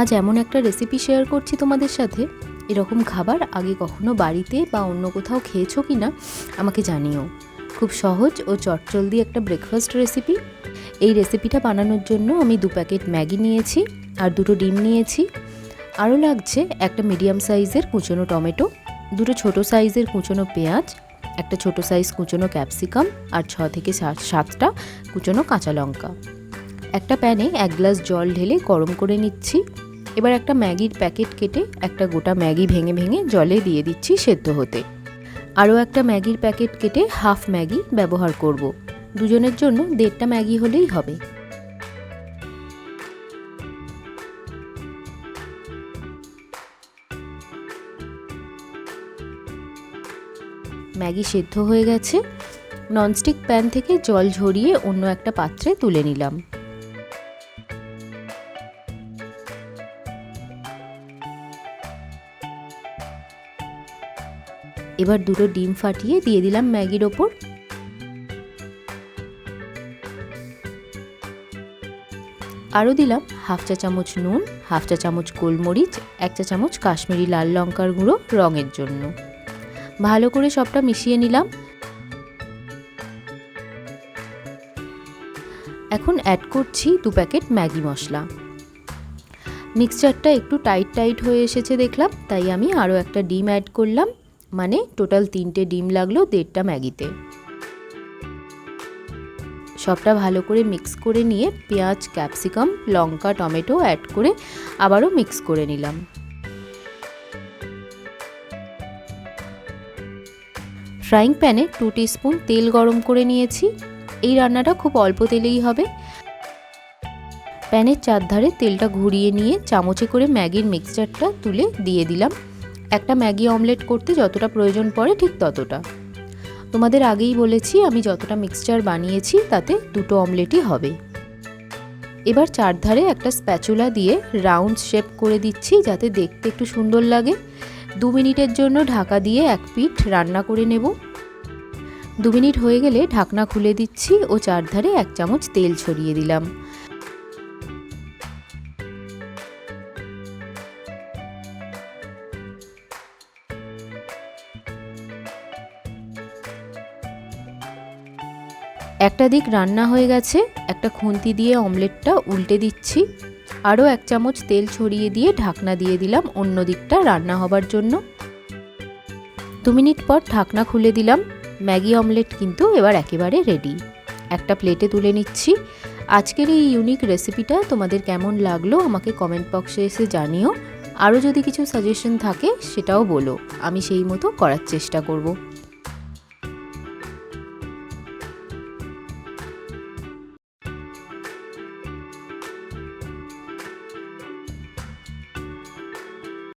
আজ এমন একটা রেসিপি শেয়ার করছি তোমাদের সাথে। এরকম খাবার আগে কখনো বাড়িতে বা অন্য কোথাও খেয়েছো কি না আমাকে জানিও। খুব সহজ ও চটজলদি একটা ব্রেকফাস্ট রেসিপি এই রেসিপিটা বানানোর জন্য আমি দু প্যাকেট ম্যাগি নিয়েছি আর দুটো ডিম নিয়েছি। আরও লাগছে একটা মিডিয়াম সাইজের কুচনো টমেটো, দুটো ছোট সাইজের কুচনো পেঁয়াজ, একটা ছোট সাইজ কুচনো ক্যাপসিকাম আর ছ থেকে সাত সাতটা কুচনো কাঁচা লঙ্কা। একটা প্যানে এক গ্লাস জল ঢেলে গরম করে নিচ্ছি। এবার একটা ম্যাগির প্যাকেট কেটে একটা গোটা ম্যাগি ভেঙে ভেঙে জলে দিয়ে দিচ্ছি সেদ্ধ হতে। আরও একটা ম্যাগির প্যাকেট কেটে হাফ ম্যাগি ব্যবহার করব। দুজনের জন্য দেড়টা ম্যাগি হলেই হবে। ম্যাগি সেদ্ধ হয়ে গেছে। ননস্টিক প্যান থেকে জল ঝরিয়ে অন্য একটা পাত্রে তুলে নিলাম। এবার দুটো ডিম ফাটিয়ে দিয়ে দিলাম ম্যাগির ওপর। আরও দিলাম হাফ চা চামচ নুন, হাফ চা চামচ গোলমরিচ, এক চা চামচ কাশ্মীরি লাল লঙ্কার গুঁড়ো রঙের জন্য। ভালো করে সবটা মিশিয়ে নিলাম। এখন অ্যাড করছি দু প্যাকেট ম্যাগি মশলা। মিক্সচারটা একটু টাইট টাইট হয়ে এসেছে দেখলাম, তাই আমি আরও একটা ডিম অ্যাড করলাম। মানে টোটাল তিনটে ডিম লাগল দেড়টা ম্যাগিতে। সবটা ভালো করে মিক্স করে নিয়ে পেঁয়াজ, ক্যাপসিকাম, লঙ্কা, টমেটো অ্যাড করে আবারও মিক্স করে নিলাম। ফ্রাইং প্যানে টু স্পুন তেল গরম করে নিয়েছি। এই রান্নাটা খুব অল্প তেলেই হবে। প্যানের চারধারে তেলটা ঘুরিয়ে নিয়ে চামচে করে ম্যাগির মিক্সচারটা তুলে দিয়ে দিলাম। একটা ম্যাগি অমলেট করতে যতটা প্রয়োজন পড়ে ঠিক ততটা। তোমাদের আগেই বলেছি, আমি যতটা মিক্সচার বানিয়েছি, তাতে দুটো অমলেটই হবে। এবার চারধারে একটা স্প্যাচুলা দিয়ে রাউন্ড শেপ করে দিচ্ছি, যাতে দেখতে একটু সুন্দর লাগে। দু মিনিটের জন্য ঢাকা দিয়ে এক পিঠ রান্না করে নেব। দু মিনিট হয়ে গেলে ঢাকনা খুলে দিচ্ছি ও চারধারে এক চামচ তেল ছড়িয়ে দিলাম। একটা দিক রান্না হয়ে গেছে, একটা খুন্তি দিয়ে অমলেটটা উল্টে দিচ্ছি। আরও এক চামচ তেল ছড়িয়ে দিয়ে ঢাকনা দিয়ে দিলাম অন্য দিকটা রান্না হবার জন্য। দু মিনিট পর ঢাকনা খুলে দিলাম। ম্যাগি অমলেট কিন্তু এবার একেবারে রেডি একটা প্লেটে তুলে নিচ্ছি। আজকের এই ইউনিক রেসিপিটা তোমাদের কেমন লাগল আমাকে কমেন্ট বক্সে এসে জানিও। আরও যদি কিছু সাজেশন থাকে সেটাও বলো। আমি সেই মতো করার চেষ্টা করব।